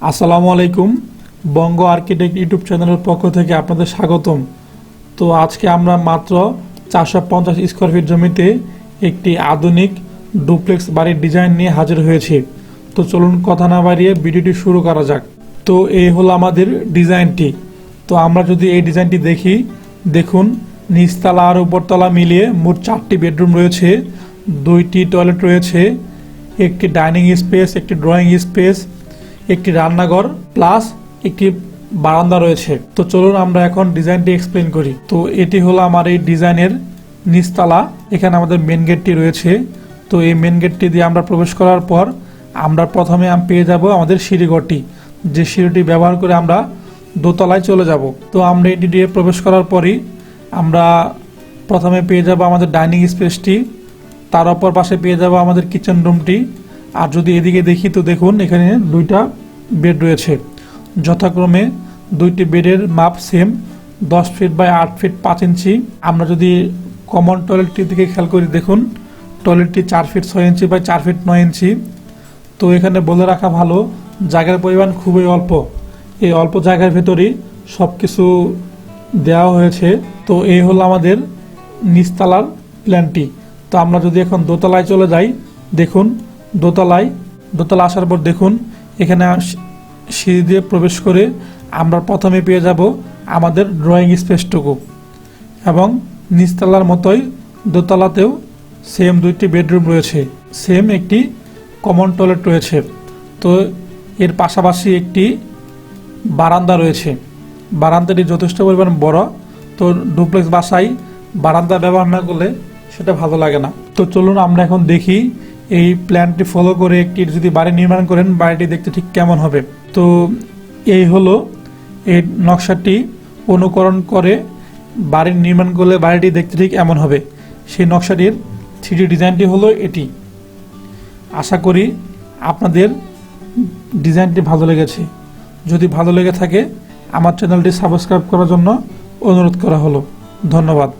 আসসালামু আলাইকুম। বঙ্গ architect YouTube চ্যানেলের পক্ষ থেকে আপনাদের স্বাগতম। তো আজকে আমরা মাত্র চারশো পঞ্চাশ স্কোয়ার ফিট জমিতে একটি আধুনিক ডুপ্লেক্স বাড়ির ডিজাইন নিয়ে হাজির হয়েছি। তো চলুন কথা না বাড়িয়ে ভিডিওটি শুরু করা যাক। তো এই হলো আমাদের ডিজাইনটি। তো আমরা যদি এই ডিজাইনটি দেখি, দেখুন, নিচতলা আর উপরতলা মিলিয়ে মোট চারটি বেডরুম রয়েছে, দুইটি টয়লেট রয়েছে, একটি ডাইনিং স্পেস, একটি ড্রয়িং স্পেস একটি রান্নাঘর প্লাস একটি বারান্দা রয়েছে। তো চলুন আমরা এখন ডিজাইনটি এক্সপ্লেন করি। তো এটি হলো আমার এই ডিজাইনের নিচতলা। এখানে আমাদের মেন গেটটি রয়েছে। তো এই মেন গেটটি দিয়ে আমরা প্রবেশ করার পর আমরা প্রথমে পেয়ে যাব আমাদের সিঁড়িঘরটি যে সিঁড়িটি ব্যবহার করে আমরা দোতলায় চলে যাব। তো আমরা এটি দিয়ে প্রবেশ করার পরই আমরা প্রথমে পেয়ে যাব আমাদের ডাইনিং স্পেসটি তার অপর পাশে পেয়ে যাব আমাদের কিচেন রুমটি আর যদি এদিকে দেখি তো দেখুন, এখানে দুইটা বেড রয়েছে। যথাক্রমে দুইটি বেডের মাপ সেম দশ ফিট বাই আট ফিট পাঁচ ইঞ্চি। আমরা যদি কমন টয়লেটটির দিকে খেয়াল করি, দেখুন টয়লেটটি চার ফিট ছয় ইঞ্চি বাই চার ফিট নয় ইঞ্চি। তো এখানে বলে রাখা ভালো, জায়গার পরিমাণ খুবই অল্প। এই অল্প জায়গার ভেতরেই সব কিছু দেওয়া হয়েছে। তো এই হলো আমাদের নিচতলার প্ল্যানটি তো আমরা যদি এখন দোতলায় চলে যাই, দেখুন দোতলায়, দোতলা আসার পর দেখুন, এখানে সিঁড়ি দিয়ে প্রবেশ করে আমরা প্রথমে পেয়ে যাব আমাদের ড্রয়িং স্পেসটুকু এবং নিচতলার মতোই দোতলাতেও সেম দুইটি বেডরুম রয়েছে সেম একটি কমন টয়লেট রয়েছে। তো এর পাশাপাশি একটি বারান্দা রয়েছে। বারান্দাটি যথেষ্ট পরিমাণ বড়, তো ডুপ্লেক্স বাসায় বারান্দা ব্যবহার না করলে সেটা ভালো লাগে না। তো চলুন আমরা এখন দেখি এই প্ল্যানটি ফলো করে একটি যদি বাড়ি নির্মাণ করেন, বাড়িটি দেখতে ঠিক কেমন হবে? তো এই হলো এই নকশাটি অনুকরণ করে বাড়ি নির্মাণ করলে বাড়িটি দেখতে ঠিক এমন হবে। সেই নকশাটির থ্রি ডিজাইনটি হলো এটি। আশা করি আপনাদের ডিজাইনটি ভালো লেগেছে। যদি ভালো লেগে থাকে, আমার চ্যানেলটি সাবস্ক্রাইব করার জন্য অনুরোধ করা হলো। ধন্যবাদ।